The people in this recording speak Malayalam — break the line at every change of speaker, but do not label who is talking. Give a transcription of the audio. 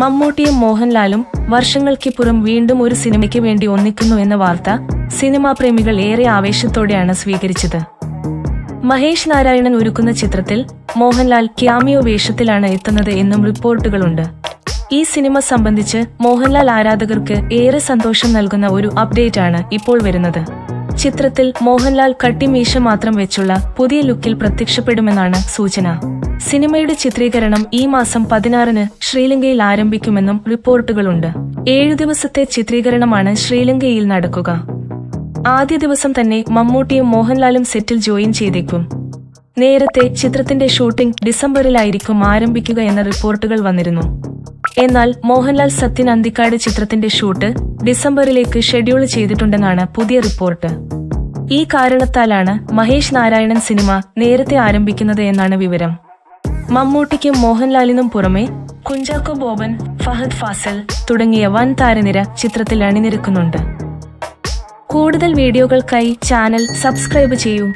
മമ്മൂട്ടിയും മോഹൻലാലും വർഷങ്ങൾക്കിപ്പുറം വീണ്ടും ഒരു സിനിമയ്ക്ക് വേണ്ടി ഒന്നിക്കുന്നു എന്ന വാർത്ത സിനിമാ പ്രേമികൾ ഏറെ ആവേശത്തോടെയാണ് സ്വീകരിച്ചത്. മഹേഷ് നാരായണൻ ഒരുക്കുന്ന ചിത്രത്തിൽ മോഹൻലാൽ ക്യാമിയോ വേഷത്തിലാണ് എത്തുന്നത് എന്നും റിപ്പോർട്ടുകളുണ്ട്. ഈ സിനിമ സംബന്ധിച്ച് മോഹൻലാൽ ആരാധകർക്ക് ഏറെ സന്തോഷം നൽകുന്ന ഒരു അപ്ഡേറ്റ് ആണ് ഇപ്പോൾ വരുന്നത്. ചിത്രത്തിൽ മോഹൻലാൽ കട്ടിമീശ മാത്രം വെച്ചുള്ള പുതിയ ലുക്കിൽ പ്രത്യക്ഷപ്പെടുമെന്നാണ് സൂചന. സിനിമയുടെ ചിത്രീകരണം ഈ മാസം പതിനാറിന് ശ്രീലങ്കയിൽ ആരംഭിക്കുമെന്നും റിപ്പോർട്ടുകളുണ്ട്. ഏഴു ദിവസത്തെ ചിത്രീകരണമാണ് ശ്രീലങ്കയിൽ നടക്കുക. ആദ്യ ദിവസം തന്നെ മമ്മൂട്ടിയും മോഹൻലാലും സെറ്റിൽ ജോയിൻ ചെയ്തേക്കും. നേരത്തെ ചിത്രത്തിന്റെ ഷൂട്ടിംഗ് ഡിസംബറിലായിരിക്കും ആരംഭിക്കുക എന്ന റിപ്പോർട്ടുകൾ വന്നിരുന്നു. എന്നാൽ മോഹൻലാൽ സത്യൻ അന്തിക്കാട് ചിത്രത്തിന്റെ ഷൂട്ട് ഡിസംബറിലേക്ക് ഷെഡ്യൂൾ ചെയ്തിട്ടുണ്ടെന്നാണ് പുതിയ റിപ്പോർട്ട്. ഈ കാരണത്താലാണ് മഹേഷ് നാരായണൻ സിനിമ നേരത്തെ ആരംഭിക്കുന്നത് എന്നാണ് വിവരം. മമ്മൂട്ടിക്കും മോഹൻലാലിനും പുറമെ കുഞ്ചാക്കോ ബോബൻ ഫഹദ് ഫാസൽ തുടങ്ങിയ വൻ താരനിര ചിത്രത്തിൽ അണിനിരക്കുന്നുണ്ട്. കൂടുതൽ വീഡിയോകൾക്കായി ചാനൽ സബ്സ്ക്രൈബ് ചെയ്യൂ.